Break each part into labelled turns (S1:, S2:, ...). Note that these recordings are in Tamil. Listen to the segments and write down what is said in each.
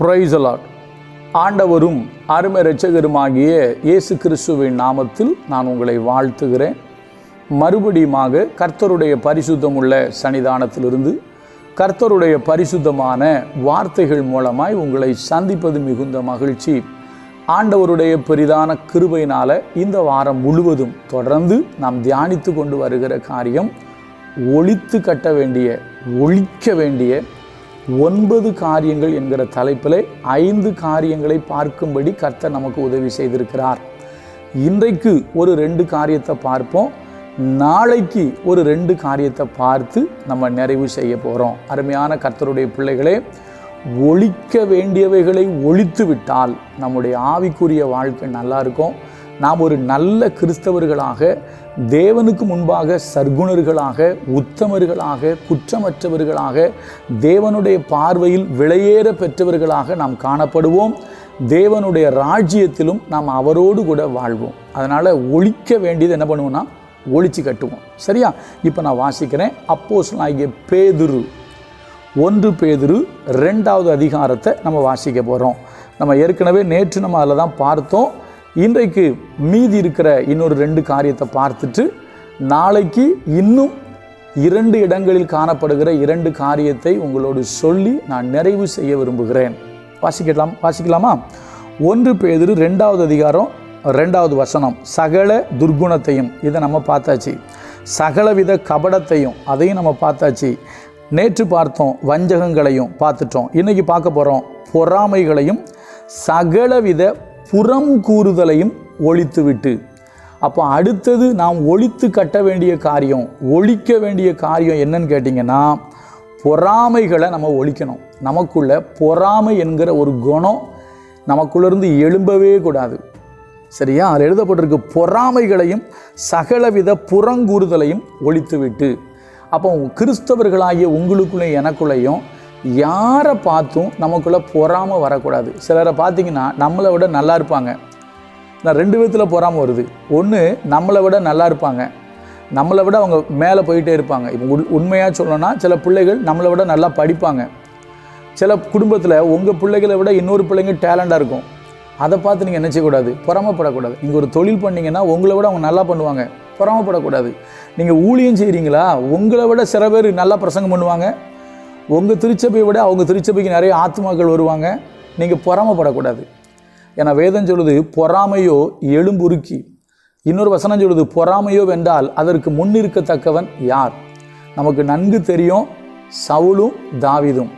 S1: பிரைசலாட் ஆண்டவரும் அருமை ரட்சகருமாகிய இயேசு கிறிஸ்துவின் நாமத்தில் நான் உங்களை வாழ்த்துகிறேன். மறுபடியுமாக கர்த்தருடைய பரிசுத்தம் உள்ள சன்னிதானத்திலிருந்து கர்த்தருடைய பரிசுத்தமான வார்த்தைகள் மூலமாய் உங்களை சந்திப்பது மிகுந்த மகிழ்ச்சி. ஆண்டவருடைய பெரிதான கிருபையினால் இந்த வாரம் முழுவதும் தொடர்ந்து நாம் தியானித்து கொண்டு வருகிற காரியம் ஒழித்து கட்ட வேண்டிய ஒழிக்க வேண்டிய ஒன்பது காரியங்கள் என்கிற தலைப்பில் ஐந்து காரியங்களை பார்க்கும்படி கர்த்தர் நமக்கு உதவி செய்திருக்கிறார். இன்றைக்கு ஒரு ரெண்டு காரியத்தை பார்ப்போம். நாளைக்கு ஒரு ரெண்டு காரியத்தை பார்த்து நம்ம நிறைவு செய்ய போகிறோம் அருமையான கர்த்தருடைய பிள்ளைகளே ஒழிக்க வேண்டியவைகளை ஒழித்து விட்டால் நம்முடைய ஆவிக்குரிய வாழ்க்கை நல்லா இருக்கும். நாம் ஒரு நல்ல கிறிஸ்தவர்களாக தேவனுக்கு முன்பாக சர்க்குணர்களாக உத்தமர்களாக குற்றமற்றவர்களாக தேவனுடைய பார்வையில் விலையேற பெற்றவர்களாக நாம் காணப்படுவோம். தேவனுடைய ராஜ்யத்திலும் நாம் அவரோடு கூட வாழ்வோம். அதனால் ஒழிக்க வேண்டியது என்ன பண்ணுவோம்னா ஒழிச்சு கட்டுவோம். சரியா? இப்போ நான் வாசிக்கிறேன். அப்போஸ் ஆகிய பேதுரு ஒன்று பேதுரு ரெண்டாவது அதிகாரத்தை நம்ம வாசிக்க போகிறோம் நம்ம ஏற்கனவே நேற்று நம்ம அதில் தான் பார்த்தோம். இன்றைக்கு மீதி இருக்கிற இன்னொரு ரெண்டு காரியத்தை பார்த்துட்டு நாளைக்கு இன்னும் இரண்டு இடங்களில் காணப்படுகிற இரண்டு காரியத்தை உங்களோடு சொல்லி நான் நிறைவு செய்ய விரும்புகிறேன். வாசிக்கலாம் வாசிக்கலாமா? ஒன்று பேதிரு ரெண்டாவது அதிகாரம் ரெண்டாவது வசனம். சகல துர்குணத்தையும் இதை நம்ம பார்த்தாச்சு. சகலவித கபடத்தையும் அதையும் நம்ம பார்த்தாச்சு. நேற்று பார்த்தோம் வஞ்சகங்களையும் பார்த்துட்டோம். இன்னைக்கு பார்க்க போகிறோம் பொறாமைகளையும் சகலவித புறம் கூறுதலையும் ஒழித்துவிட்டு. அப்போ அடுத்தது நாம் ஒழித்து கட்ட வேண்டிய காரியம் ஒழிக்க வேண்டிய காரியம் என்னன்னு கேட்டிங்கன்னா பொறாமைகளை நம்ம ஒழிக்கணும். நமக்குள்ள பொறாமை என்கிற ஒரு குணம் நமக்குள்ளேருந்து எழும்பவே கூடாது. சரியா? அதில் எழுதப்பட்டிருக்கு பொறாமைகளையும் சகலவித புறங்கூறுதலையும் ஒழித்துவிட்டு. அப்போ கிறிஸ்தவர்களாகிய உங்களுக்குள்ளே எனக்குள்ளேயும் யாரை பார்த்தும் நமக்குள்ளே பொறாமல் வரக்கூடாது. சிலரை பார்த்தீங்கன்னா நம்மளை விட நல்லா இருப்பாங்க. நான் ரெண்டு விதத்தில் பொறாமல் வருது. ஒன்று நம்மளை விட நல்லா இருப்பாங்க. நம்மளை விட அவங்க மேலே போயிட்டே இருப்பாங்க. இப்போ உண் உண்மையாக சொல்லணும்னா சில பிள்ளைகள் நம்மளை விட நல்லா படிப்பாங்க. சில குடும்பத்தில் உங்கள் பிள்ளைகளை விட இன்னொரு பிள்ளைங்க டேலண்டாக இருக்கும். அதை பார்த்து நீங்கள் நினச்சக்கூடாது செய்யக்கூடாது பொறாமப்படக்கூடாது. நீங்கள் ஒரு தொழில் பண்ணீங்கன்னா உங்களை விட அவங்க நல்லா பண்ணுவாங்க. பொறாமப்படக்கூடாது. நீங்கள் ஊழியம் செய்கிறீங்களா உங்களை விட சில பேர் நல்லா பிரசங்கம் பண்ணுவாங்க. உங்கள் திருச்சபையை விட அவங்க திருச்சபைக்கு நிறைய ஆத்மாக்கள் வருவாங்க. நீங்கள் பொறாமப்படக்கூடாது. ஏன்னா வேதம் சொல்லுது பொறாமையோ எலும்புருக்கி இன்னொரு வசனம் சொல்லுது பொறாமையோ வென்றால் அதற்கு முன்னிருக்கத்தக்கவன் யார்? நமக்கு நன்கு தெரியும் சவுலும் தாவிதும்.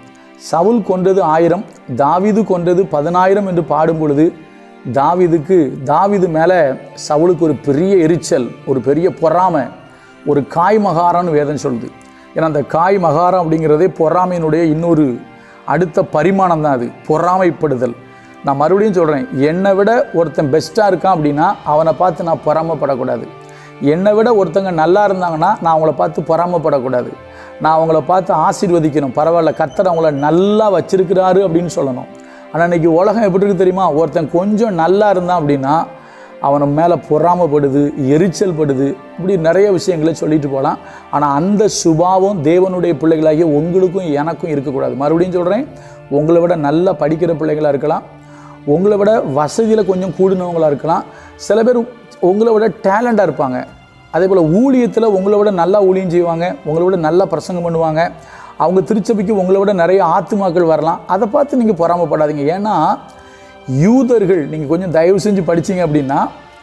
S1: சவுல் கொன்றது ஆயிரம் தாவிது கொன்றது பதினாயிரம் என்று பாடும் பொழுது தாவிதுக்கு தாவிது மேலே சவுலுக்கு ஒரு பெரிய எரிச்சல் ஒரு பெரிய பொறாமை ஒரு காய்மகாரான்னு வேதம் சொல்லுது. ஏன்னா அந்த காய் மகாரம் அப்படிங்கிறதே பொறாமையினுடைய இன்னொரு அடுத்த பரிமாணம் தான் அது. பொறாமைப்படுதல். நான் மறுபடியும் சொல்கிறேன் என்னை விட ஒருத்தன் பெஸ்ட்டாக இருக்கான் அப்படின்னா அவனை பார்த்து நான் பொறாமப்படக்கூடாது. என்னை விட ஒருத்தங்க நல்லா இருந்தாங்கன்னா நான் அவங்கள பார்த்து பொறாமப்படக்கூடாது. நான் அவங்கள பார்த்து ஆசீர்வதிக்கணும். பரவாயில்ல கத்தர் அவங்கள நல்லா வச்சிருக்கிறாரு அப்படின்னு சொல்லணும். ஆனால் இன்றைக்கி உலகம் எப்படி இருக்கு தெரியுமா? ஒருத்தன் கொஞ்சம் நல்லா இருந்தான் அப்படின்னா அவனை மேலே பொறாமப்படுது எரிச்சல் படுது இப்படி நிறைய விஷயங்களை சொல்லிட்டு போகலாம் ஆனால் அந்த சுபாவம் தேவனுடைய பிள்ளைகளாகிய உங்களுக்கும் எனக்கும் இருக்கக்கூடாது. மறுபடியும் சொல்கிறேன் உங்களை விட நல்லா படிக்கிற பிள்ளைகளாக இருக்கலாம். உங்களை விட வசதியில் கொஞ்சம் கூடினவங்களாக இருக்கலாம். சில பேர் உங்களை விட டேலண்டாக இருப்பாங்க. அதே போல் ஊழியத்தில் உங்களை விட நல்லா ஊழியம் செய்வாங்க உங்களை விட நல்லா பிரசங்கம் பண்ணுவாங்க. அவங்க திருச்சபைக்கு உங்களை விட நிறைய ஆத்துமாக்கள் வரலாம். அதை பார்த்து நீங்கள் பொறாமப்படாதீங்க. ஏன்னா யூதர்கள் நீங்கள் கொஞ்சம் தயவு செஞ்சு படிச்சீங்க அப்படின்னா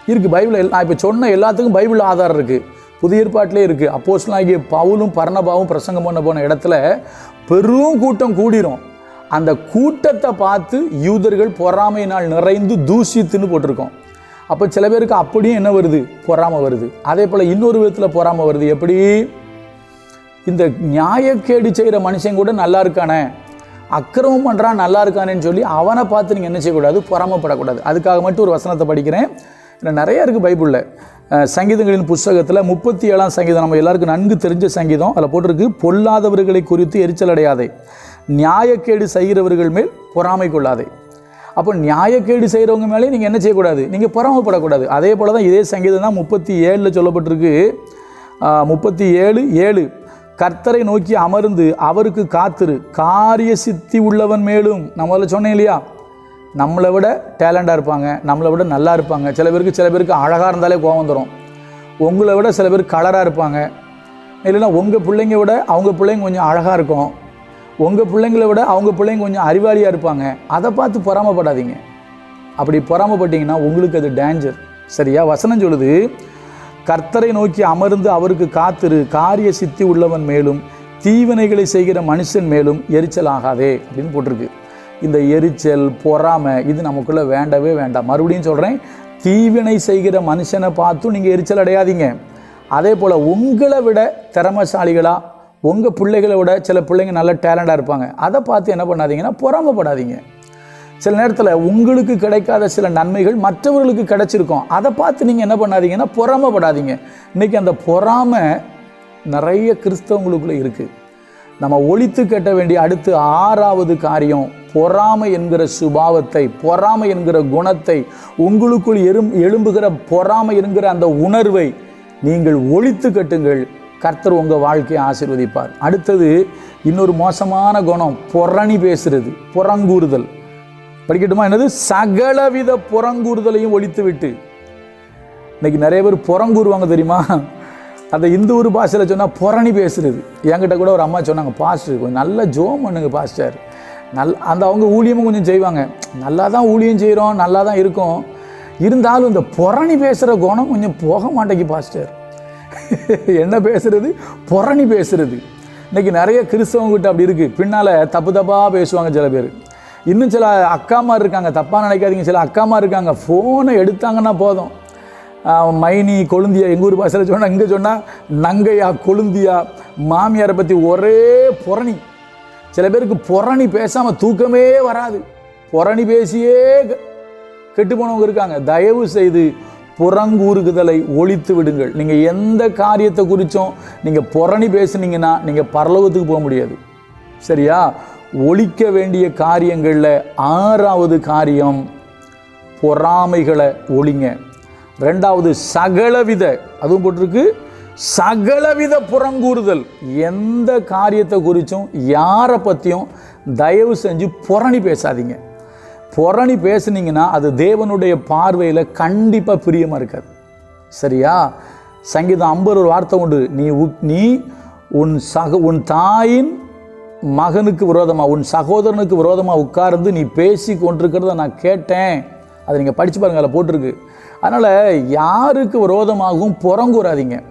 S1: இருக்குது பைபிள் நான் இப்போ சொன்ன எல்லாத்துக்கும் பைபிள் ஆதாரம் இருக்குது புதிய ஏற்பாட்டிலே இருக்குது அப்போஸ்லாம் ஆகிய பவுலும் பர்ணபாவும் பிரசங்கம் பண்ண போன இடத்துல பெரும் கூட்டம் கூடிரும். அந்த கூட்டத்தை பார்த்து யூதர்கள் பொறாமையினால் நிறைந்து தூசித்துன்னு போட்டிருக்கோம். அப்போ சில பேருக்கு அப்படியும் என்ன வருது? பொறாமை வருது. அதே போல் இன்னொரு விதத்தில் பொறாமை வருது. எப்படி? இந்த நியாயக்கேடு செய்கிற மனுஷன் கூட நல்லா இருக்கானே. அக்கிரமம் பண்ணுறான் நல்லா இருக்கானேன்னு சொல்லி அவனை பார்த்து நீங்கள் என்ன செய்யக்கூடாது? பொறாமப்படக்கூடாது. அதுக்காக மட்டும் ஒரு வசனத்தை படிக்கிறேன். இன்னும் நிறையா இருக்குது பைபிளில். சங்கீதங்களின் புஸ்தகத்தில் முப்பத்தி ஏழாம் சங்கீதம் நம்ம எல்லாருக்கும் நன்கு தெரிஞ்ச சங்கீதம். அதில் போட்டிருக்கு பொல்லாதவர்களை குறித்து எரிச்சல் அடையாதே. நியாயக்கேடு செய்கிறவர்கள் மேல் பொறாமை கொள்ளாதே. அப்போ நியாயக்கேடு செய்கிறவங்க மேலே நீங்கள் என்ன செய்யக்கூடாது? நீங்கள் பொறாமப்படக்கூடாது. அதே போல் தான் இதே சங்கீதம் தான் முப்பத்தி ஏழில் சொல்லப்பட்டிருக்கு. முப்பத்தி ஏழு ஏழு. கர்த்தரை நோக்கி அமர்ந்து அவருக்கு காத்திரு. காரிய சித்தி உள்ளவன் மேலும். நான் முதல்ல சொன்னேன் இல்லையா? நம்மளை விட டேலண்டாக இருப்பாங்க. நம்மளை விட நல்லா இருப்பாங்க. சில பேருக்கு சில பேருக்கு அழகாக இருந்தாலே கோவம் வந்துடும் உங்களை விட சில பேர் கலராக இருப்பாங்க. இல்லைன்னா உங்கள் பிள்ளைங்க விட அவங்க பிள்ளைங்க கொஞ்சம் அழகாக இருக்கும். உங்கள் பிள்ளைங்களை விட அவங்க பிள்ளைங்க கொஞ்சம் அறிவாளியாக இருப்பாங்க. அதை பார்த்து பொறாமப்படாதீங்க. அப்படி பொறாமப்பட்டீங்கன்னா உங்களுக்கு அது டேஞ்சர் சரியா? வசனம் சொல்லுது கர்த்தரை நோக்கி அமர்ந்து அவருக்கு காத்திரு. காரிய சித்தி உள்ளவன் மேலும் தீவினைகளை செய்கிற மனுஷன் மேலும் எரிச்சல் ஆகாதே அப்படின்னு போட்டிருக்கு. இந்த எரிச்சல் பொறாமை இது நமக்குள்ள வேண்டவே வேண்டாம். மறுபடியும் சொல்கிறேன் தீவினை செய்கிற மனுஷனை பார்த்தும் நீங்கள் எரிச்சல் அடையாதீங்க. அதே போல் உங்களை விட திறமசாலிகளாக உங்கள் பிள்ளைகளை விட சில பிள்ளைங்க நல்ல டேலண்டாக இருப்பாங்க. அதை பார்த்து என்ன பண்ணாதீங்கன்னா பொறாமப்படாதீங்க. சில நேரத்தில் உங்களுக்கு கிடைக்காத சில நன்மைகள் மற்றவர்களுக்கு கிடைச்சிருக்கும். அதை பார்த்து நீங்கள் என்ன பண்ணாதீங்கன்னா பொறாமப்படாதீங்க. இன்றைக்கி அந்த பொறாமை நிறைய கிறிஸ்தவங்களுக்குள்ளே இருக்குது நம்ம ஒழித்து கட்ட வேண்டிய அடுத்து ஆறாவது காரியம் பொறாமை என்கிற சுபாவத்தை பொறாமை என்கிற குணத்தை உங்களுக்குள் எறும் எழும்புகிற பொறாமை என்கிற அந்த உணர்வை நீங்கள் ஒழித்து கட்டுங்கள். கர்த்தர் உங்கள் வாழ்க்கையை ஆசீர்வதிப்பார். அடுத்தது இன்னொரு மோசமான குணம் பொறணி பேசுறது புறங்கூறுதல். படிக்கட்டுமா? என்னது? சகலவித புறங்கூறுதலையும் ஒழித்து விட்டு இன்னைக்கு நிறைய பேர் புறங்கூறுவாங்க தெரியுமா? அந்த இந்து ஊர் பாஷையில் சொன்னால் புறணி பேசுறது. என்கிட்ட கூட ஒரு அம்மா சொன்னாங்க பாஸ்டர் கொஞ்சம் நல்ல ஜோம் பண்ணுங்க பாஸ்டர். நல் அந்த அவங்க ஊழியமும் கொஞ்சம் செய்வாங்க. நல்லா தான் ஊழியம் செய்கிறோம் நல்லா தான் இருக்கும். இருந்தாலும் இந்த புறணி பேசுகிற குணம் கொஞ்சம் போக மாட்டேங்கி பாஸ்டர். என்ன பேசுறது? புறணி பேசுறது. இன்னைக்கு நிறைய கிறிஸ்தவங்கிட்ட அப்படி இருக்குது பின்னால் தப்பு தப்பாக பேசுவாங்க சில பேர். இன்னும் சில அக்காமா இருக்காங்க. தப்பாக நினைக்காதீங்க. சில அக்காமா இருக்காங்க. ஃபோனை எடுத்தாங்கன்னா போதும். மைனி கொழுந்தியா எங்கள் ஊர் பாசையில் சொன்னால் இங்கே சொன்னால் நங்கையா கொழுந்தியா மாமியாரை பற்றி ஒரே புரணி சில பேருக்கு புரணி பேசாமல் தூக்கமே வராது. புரணி பேசியே கெட்டு போனவங்க இருக்காங்க. தயவு செய்து புறங்கூறுகுதலை ஒழித்து விடுங்கள். நீங்கள் எந்த காரியத்தை குறித்தும் நீங்கள் புறணி பேசுனீங்கன்னா நீங்கள் பரலோகத்துக்கு போக முடியாது. சரியா? ஒழிக்க வேண்டிய காரியங்களில் ஆறாவது காரியம் பொறாமைகளை ஒழிங்க. ரெண்டாவது சகலவித அதுவும் போட்டிருக்கு சகலவித புறங்கூறுதல். எந்த காரியத்தை குறித்தும் யாரை பற்றியும் தயவு செஞ்சு புறணி பேசாதீங்க. புறணி பேசுனீங்கன்னா அது தேவனுடைய பார்வையில் கண்டிப்பாக பிரியமாக இருக்காது. சரியா? சங்கீதம் ஐம்பது ஒரு வார்த்தை உண்டு. நீ உக் நீ உன் சக உன் தாயின் மகனுக்கு விரோதமாக உன் சகோதரனுக்கு விரோதமாக உட்கார்ந்து நீ பேசி கொண்டிருக்கிறத நான் கேட்டேன். அதை நீங்கள் படித்து பாருங்கள் அதில் போட்டிருக்கு. அதனால் யாருக்கு விரோதமாகவும் புறங்கூறாதீங்க.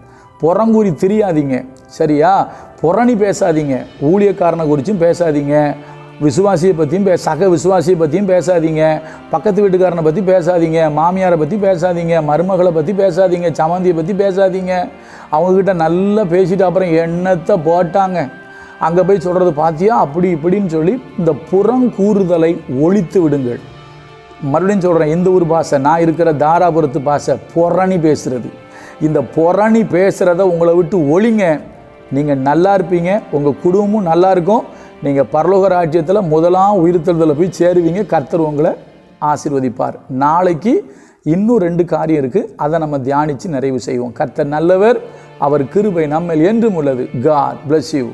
S1: புறங்கூறி திரியாதீங்க. சரியா? புறணி பேசாதீங்க. ஊழியக்காரனை குறித்தும் பேசாதீங்க. விசுவாசியை பற்றியும் பே சக விசுவாசியை பற்றியும் பேசாதீங்க. பக்கத்து வீட்டுக்காரனை பற்றி பேசாதீங்க. மாமியாரை பற்றி பேசாதீங்க. மருமகளை பற்றி பேசாதீங்க. சமந்தியை பற்றி பேசாதீங்க. அவங்கக்கிட்ட நல்லா பேசிட்டு அப்புறம் எண்ணத்தை போட்டாங்க? அங்கே போய் சொல்கிறது பார்த்தியா அப்படி இப்படின்னு சொல்லி இந்த புறங்கூறுதலை ஒழித்து விடுங்கள். மறுபடியும் சொல்கிறேன் எந்த ஊர் பாஷை? நான் இருக்கிற தாராபுரத்து பாஷை புறணி பேசுகிறது இந்த புறணி பேசுகிறத உங்களை விட்டு ஒழிங்க. நீங்கள் நல்லா இருப்பீங்க உங்கள் குடும்பமும் நல்லா இருக்கும். நீங்கள் பரலோக ராஜ்யத்தில் முதலாம் உயிர்த்தெழுதலில் போய் சேருவீங்க. கர்த்தர் உங்களை ஆசிர்வதிப்பார். நாளைக்கு இன்னும் ரெண்டு காரியம் இருக்குது அதை நம்ம தியானித்து நிறைவு செய்வோம். கர்த்தர் நல்லவர் அவர் கிருபை நம்மில் என்றும் உள்ளது. God bless you